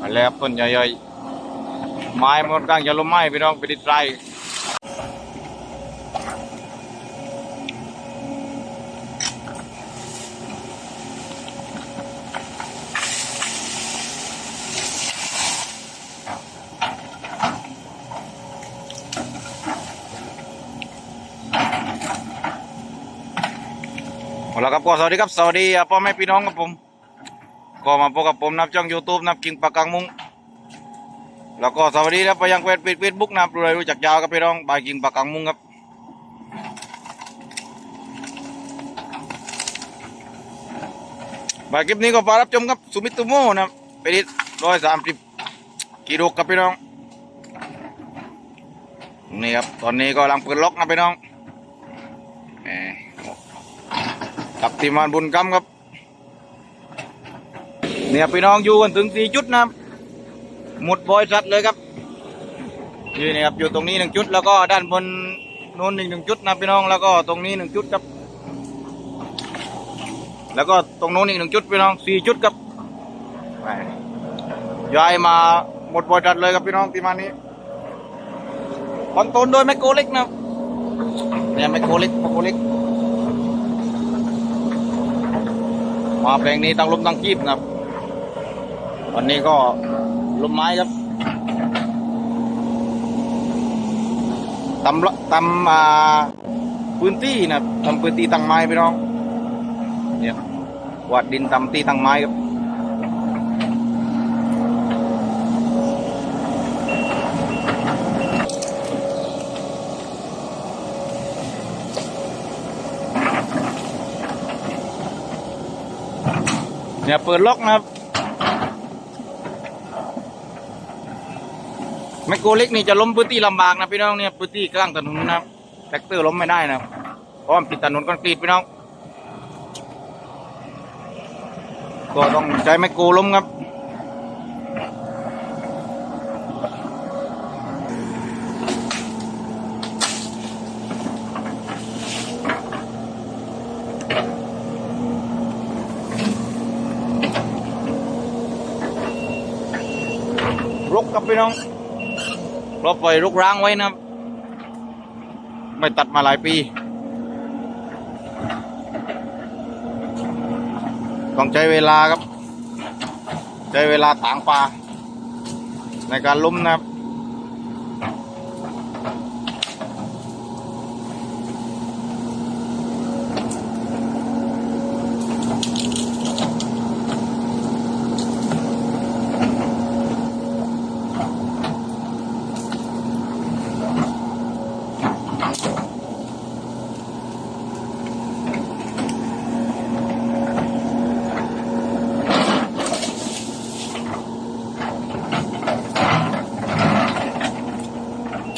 มาแล้วครับต้นใหญ่ๆไม้มันค่อนข้างจะล้มไหม้พี่น้องไปดิดไรเอาละครับก็สวัสดีครับสวัสดีพ่อแม่พี่น้องครับผม ก็มาพบกับผมนับช่อง YouTube นับกิ่งปากกังมุงแล้วก็สวัสดีครับไปยังเฟซเฟซบุ๊กนับรู้เลยรู้จักยาวครับพี่น้องบายกิ่งปากกังมุงครับบายคลิปนี้ก็ฝากรับชมครับสุมิตุโมนะไปดิร้อยสามสิบกิโลครับพี่น้องนี่ครับตอนนี้ก็กำลังเปิดล็อกนะพี่น้องกับทีมงานบุญกรรมครับ เนี่ยพี่น้องอยู่กันถึงสี่จุดนะหมุดบอยสัตว์เลยครับนี่นะครับอยู่ตรงนี้หนึ่งจุด แล้วก็ด้านบนนู้นอีกหนึ่งจุดนะพี่น้องแล้วก็ตรงนี้หนึ่งจุดครับ แล้วก็ตรงนู้นอีกหนึ่งจุดพี่น้องสี่จุดครับย้ายมาหมดบอยสัตว์เลยครับพี่น้องที่มานี้คอนโทรลโดยแมคโครเล็กนะเนี่ยแมคโครเล็กแมคโครเล็กมาเพลงนี้ตั้งลมตั้งกีบนะครับ วันนี้ก็ลมไม้ครับตำละตำอ่าพื้นที่นะทำพื้นที่ตั้งไม้พี่น้องเนี่ยวาดดินตำที่ตั้งไม้ครับเนี่ยเปิดล็อกนะครับ ไมโครเล็กนี่จะล้มพื้นที่ลำบากนะพี่น้องเนี่ยพื้นที่กลางถนนนะครับแท็กเตอร์ล้มไม่ได้นะเพราะมันปิดถนนคอนกรีตพี่น้องก็ต้องใช้ไมโครล้มครับรกกับพี่น้อง เราปล่อยรกร้างไว้นะครับ ไม่ตัดมาหลายปีต้องใช้เวลาครับ ใช้เวลาถางปลาในการล้มนะครับ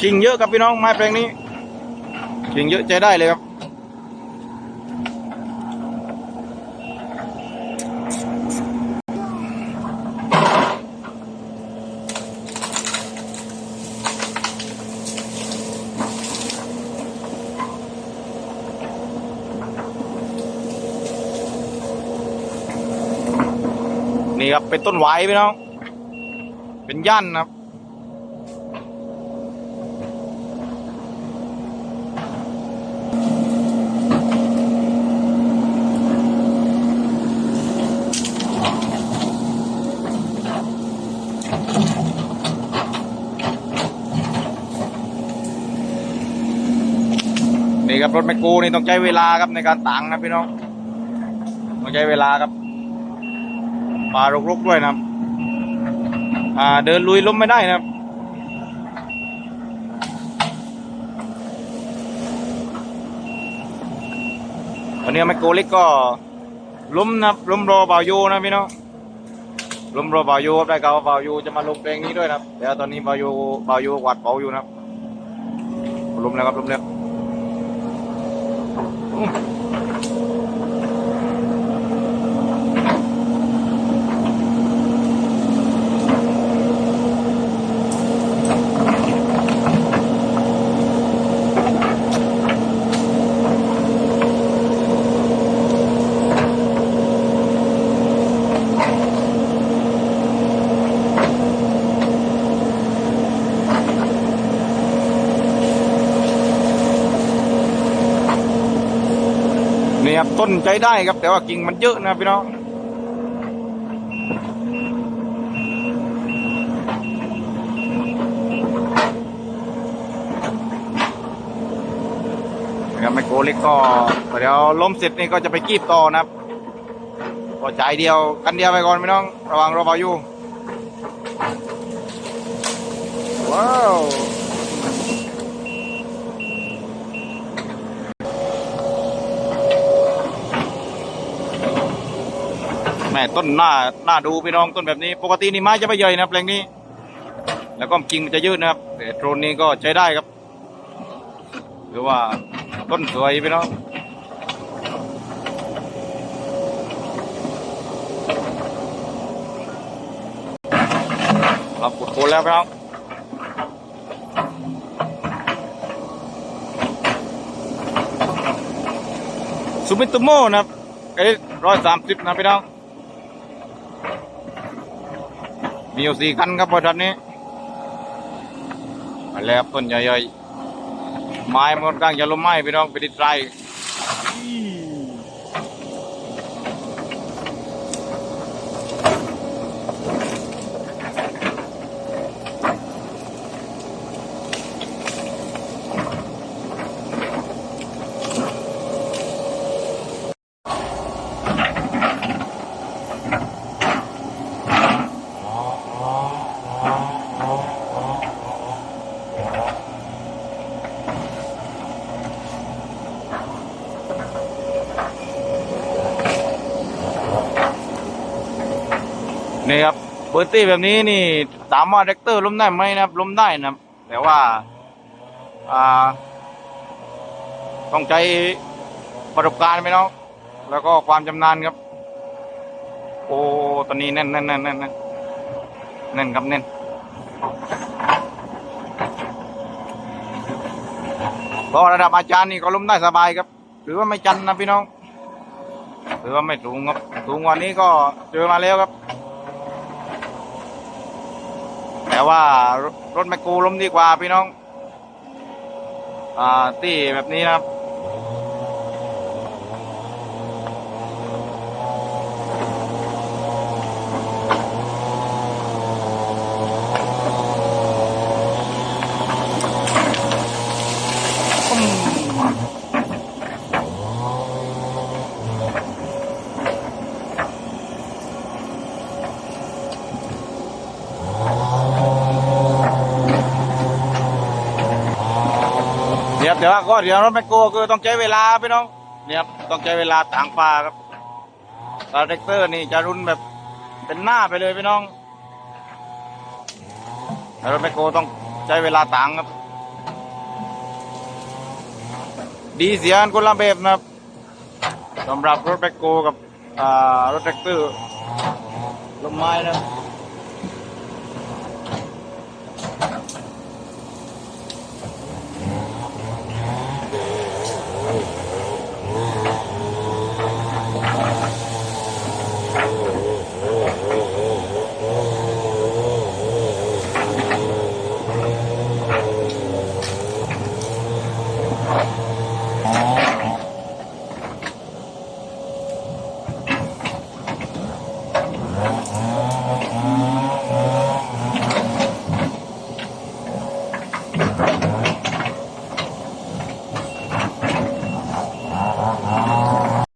กิ่งเยอะครับพี่น้องไม้แปลงนี้กิ่งเยอะใจได้เลยครับ นี่ครับเป็นต้นไหวพี่น้อง เป็นย่านครับ นี่ครับรถแมคโครนี่ต้องใช้เวลาครับในการต่างนะพี่น้องต้องใช้เวลาครับป่ารกๆด้วยนะครับอ่าเดินลุยล้มไม่ได้นะครับวันนี้แมคโครเล็กก็ล้มนะล้มรอเบาโยนะพี่น้อง ล้มรอบายูครับได้ข่าวว่าบ่ายูจะมาลงเพลงนี้ด้วยนะครับแต่ว่าตอนนี้บาวโยบ่ายูหวัดเบาอยู่นะครับลมแล้วครับล้มแล้ว ครับต้นใจได้ครับ แต่ว่ากิ่งมันเยอะนะพี่น้องนะครับไมโครเล็กก็เดี๋ยวล้มเสร็จนี่ก็จะไปกีบต่อนะครับก็จ่ายเดียวกันเดียวไปก่อนพี่น้อง ระวังรถเบาอยู่ว้าว แม่ต้นหน้าหน้าดูพี่น้องต้นแบบนี้ ปกตินี่ไม้จะไม่ใหญ่นะแปลงนี้ แล้วก็กิ่งมันจะยืดนะครับแต่โดรนนี้ก็ใช้ได้ครับ หรือว่าต้นสวยพี่น้องเราปุดโคนแล้วพี่น้องซูมิโตโมนะครับไอ้ร้อยสามสิบนะพี่น้อง มีอยู่สี่คันครับบริษัทนี้มาแล้วต้นใหญ่ๆไม้มันค่อนข้างจะล้มไม้พี่น้องไปดิดไร นี่ครับเบอร์ตี้แบบนี้นี่ถามว่าแท็กเตอร์ล้มได้ไหมนะครับล้มได้นะครับ แต่ว่าอ่าต้องใช้ประสบการณ์ไหมน้องแล้วก็ความชำนาญครับ โอ้ตอนนี้แน่นแน่นแน่นแน่นแน่นแน่นครับแน่นเพราะระดับอาจารย์นี่ก็ล้มได้สบายครับ หรือว่าไม่จันนะพี่น้องหรือว่าไม่สูงครับสูงกว่านี้ก็เจอมาแล้วครับ แต่ว่ารถแมคโครล้มดีกว่าพี่น้อง อ่าตี้แบบนี้นะครับ แต่ว่าก็เดี๋ยวรถแมคโครคือต้องใช้เวลาพี่น้องเนี่ยครับต้องใช้เวลาต่างฟ้าครับคาแรคเตอร์นี่จะรุนแบบเป็นหน้าไปเลยพี่น้องแต่รถแมคโครต้องใช้เวลาต่างครับ ดีเสียนคนละแบบนะครับสำหรับรถแมคโครกับอ่ารถแท็กเตอร์ลมไม้นะครับ